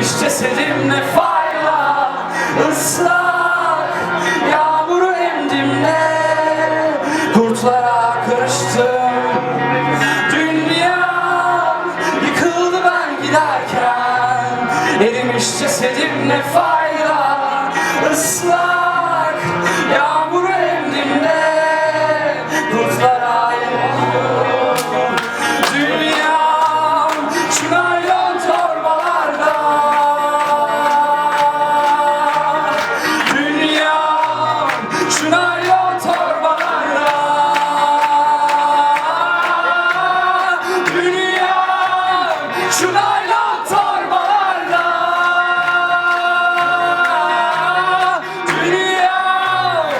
Erimiş cesedim ne fayda Islak yağmuru emdim ne Kurtlara karıştım Dünya yıkıldı ben giderken Erimiş cesedim ne fayda Kurşunlarla, torbalarla Dünya